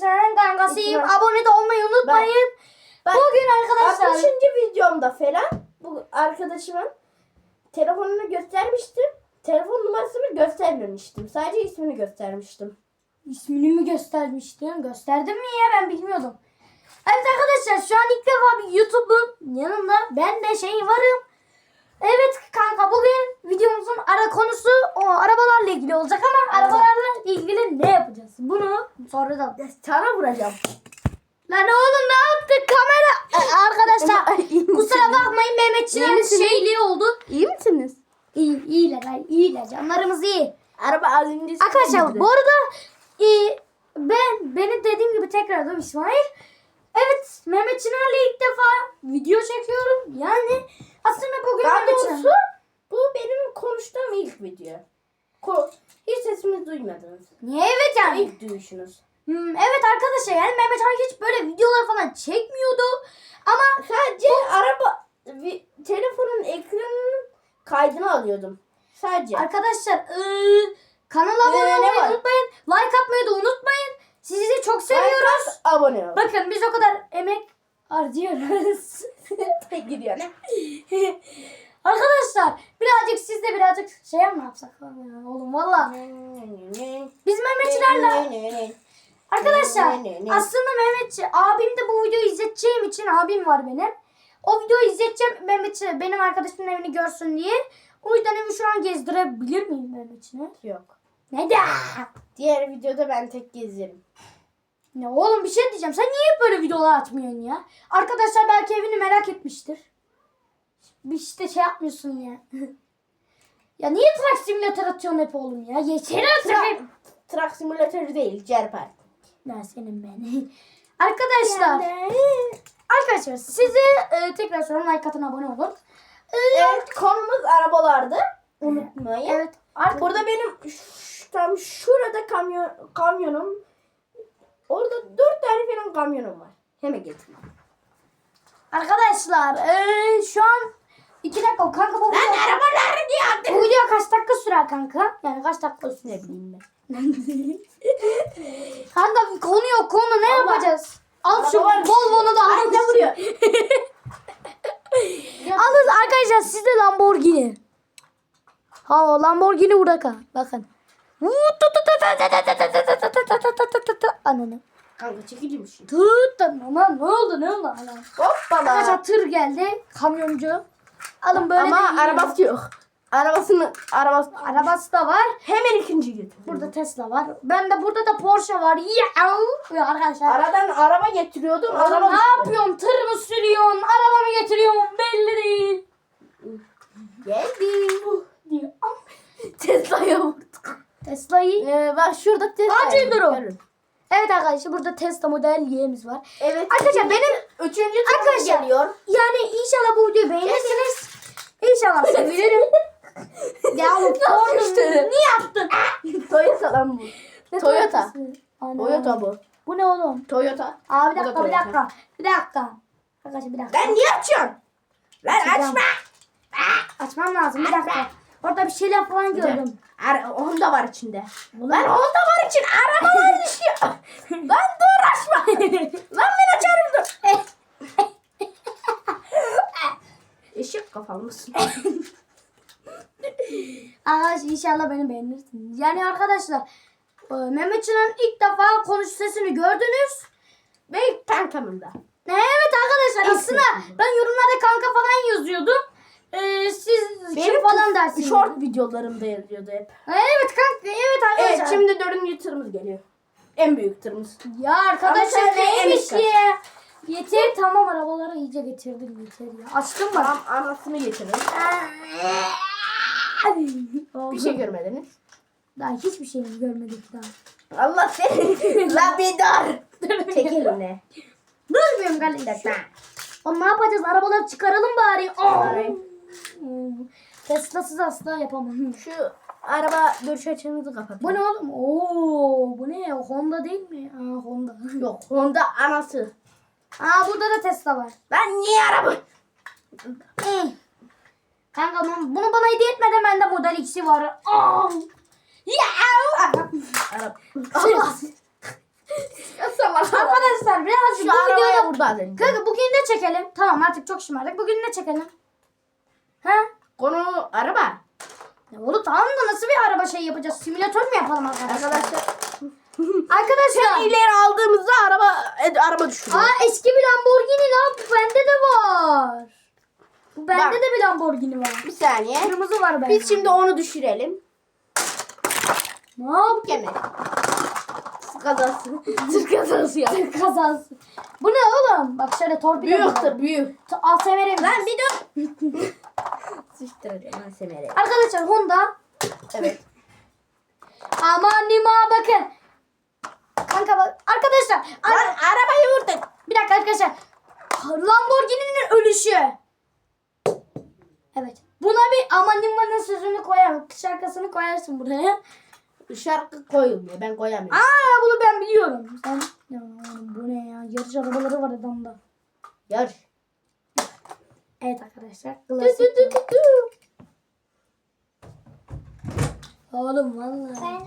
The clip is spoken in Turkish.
Kankasıyım. İkram. Abone de olmayı unutmayın. Ben- Bugün arkadaşlar 60. videomda falan bu arkadaşımın telefonunu göstermiştim. Telefon numarasını göstermemiştim. Sadece ismini göstermiştim. ismini mi göstermiştim? Gösterdim mi ya ben bilmiyordum. Evet arkadaşlar şu an ilk defa bir YouTube'un yanında ben de şey varım. Evet kanka bugün videomuzun ara konusu o arabalarla ilgili olacak ama arabalarla ilgili ne yapacağız? Bunu sonra da Sana vuracağım. Lan oğlum ne yaptık kamera? Ee, Arkadaşlar kusura bakmayın İyi Mehmetçiğin misiniz? şeyliği oldu. İyi misiniz? İyi, iyiler, ay, iyiler. Canlarımız iyi. Araba az önce Arkadaşlar bu arada e, ben benim dediğim gibi tekrardan İsmail. Evet Mehmet Çınar'la ilk defa video çekiyorum. Yani aslında bugün doğrusu Çınar. bu benim konuştuğum ilk video. Ko hiç sesimi duymadınız. Niye evet yani? İlk duyuşunuz. Hmm, evet arkadaşlar yani Mehmet Han hiç böyle videolar falan çekmiyordu. Ama Sadece araba vi- telefonun ekranının kaydını alıyordum. Sadece. arkadaşlar ıı, kanala abone Ee, olmayı unutmayın. Like atmayı da unutmayın. Sizi çok seviyoruz. Like abone ol. Bakın biz o kadar emek harcıyoruz. Gidiyor ne? Arkadaşlar birazcık siz de birazcık şey mi yapsak falan ya oğlum valla. Biz Mehmetçilerle arkadaşlar aslında Mehmetçi abim de bu videoyu izleteceğim için abim var benim. O videoyu izleteceğim Mehmetçi benim arkadaşımın evini görsün diye. O yüzden evi şu an gezdirebilir miyim Mehmetçi'ne? Yok. Neden? Diğer videoda ben tek gezerim. Ne oğlum bir şey diyeceğim. Sen niye böyle videolar atmıyorsun ya? Arkadaşlar belki evini merak etmiştir. Bir işte şey yapmıyorsun ya. ya niye Truck Simulator atıyorsun hep oğlum ya? Yeter artık. Tra Truck simülatörü değil, Cerper. Ya senin beni. Arkadaşlar. Arkadaşlar size e, tekrar söylüyorum like atın abone olun. E, Evet, konumuz arabalardı. Unutmayın. evet. Arka- Burada benim tam şurada kamyon kamyonum. Orada dört tane falan kamyonum var. Hemen getireyim. Arkadaşlar e, şu an iki dakika kanka bu video, arabaları diye bu attım. video kaç dakika sürer kanka? Yani kaç dakika sürer? Ne bileyim ben. Kanka konu yok konu ne Allah. yapacağız? Al şu. Volvo'nu da al. Anne vuruyor. Alın arkadaşlar sizde Lamborghini. Ha Lamborghini burada Bakın. Ananı. Kanka çekiciymiş. Tut aman ne oldu ne oldu ana. Hoppala. Arkadaşlar tır geldi. Kamyoncu. Alın böyle Ama de arabası yok. Arabasını arabası Arabası da var. hemen ikinci getir. Burada Tesla var. Ben de burada da Porsche var. Ya arkadaşlar. Aradan araba getiriyordum. Araba ne yapıyorsun? Tır mı sürüyorsun? Araba mı getiriyorsun? Belli değil. Geldi. Diyor. Tesla'ya vurduk. Bak şurada. Acil durum. Görün. Evet arkadaşlar burada Tesla model Y'miz var. Evet. Arkadaşlar benim Üçüncü tur Arkadaşlar. geliyor. yani inşallah bu videoyu beğenirsiniz. İnşallah sevinirim. ya oğlum korktum. işte? Niye yaptın? Toyota lan bu. Ne Toyota. Toyota'sı? Ana. Toyota bu. Bu ne oğlum? Toyota. Aa bir Bu da dakika bir Toyota. dakika. Bir dakika. Arkadaşlar bir dakika. Lan niye açıyorsun? Lan Açacağım. açma. Açmam lazım bir dakika. Orada bir şeyler falan gördüm. Ar Honda var içinde. Ulan. Lan Honda var için arabalar düşüyor. Lan dur açma. Lan ben açarım dur. Eşek kafalı mısın? Arkadaşlar inşallah beni beğenirsiniz. Yani arkadaşlar e, Mehmetçi'nin ilk defa konuş sesini gördünüz. Ve kankamında. Evet arkadaşlar İlk aslında ben yorumlarda kanka falan yazıyordum. Ee, siz kim falan dersiniz. Short videolarımda yazıyordu hep. Evet kanka evet arkadaşlar. Evet şimdi dördüncü tırımız geliyor. En büyük tırımız. Ya arkadaşlar Ama sen de neymiş ya? Yeter tamam arabalara iyice getirdim yeter ya. Açtım mı? Tamam anasını getirin. Bir şey görmediniz. Daha hiçbir şey görmedik daha. Allah seni. La bir dur. Çek elini. Durmuyorum kardeşim. Oğlum ne yapacağız? Arabaları çıkaralım bari. Aa! Çıkarayım. Hmm. Tesla'sız asla yapamam. Şu araba görüş açınızı kapat. Bu ne oğlum? Oo, bu ne? Honda değil mi? Aa, Honda. Yok Honda anası. Aa burada da Tesla var. Ben niye araba? Eh. Kanka bunu bana hediye etmeden bende Model X'i var. Aa! Ya! Allah! Ya salak. Arkadaşlar birazcık Şu bu videoda... vurdu az önce. Kanka bugün ne çekelim? Tamam artık çok şımardık. Bugün ne çekelim? He? Konu araba. Ya oğlum tamam da nasıl bir araba şey yapacağız? Simülatör mü yapalım arkadaşlar? Arkadaşlar. Arkadaşlar. İleri aldığımızda araba e, araba düşürüyor. Aa eski bir Lamborghini lan bu bende de var. Bu bende Bak. de bir Lamborghini var. Bir saniye. Kırmızı var bende. Biz şimdi onu düşürelim. ne yap? Gene. Tır kazası. Tır kazası ya. Kazası. Bu ne oğlum? Bak şöyle torpido. Büyüktür büyük. ASMR Lan bir dur. Sıçtıracağım semere. Arkadaşlar Honda. Evet. Aman nima bakın. Kanka bak. Arkadaşlar. ar- Lan arabayı vurdun. bir dakika arkadaşlar. Lamborghini'nin ölüşü. Evet. Buna bir aman nimanın sözünü koyarım. Şarkısını koyarsın buraya. Şarkı koyulmuyor. Ben koyamıyorum. Aa bunu ben biliyorum. Sen ya oğlum bu ne ya? Yarış arabaları var adamda. Yarış. Evet arkadaşlar. Klasik. tü tü tü tü. Oğlum vallahi.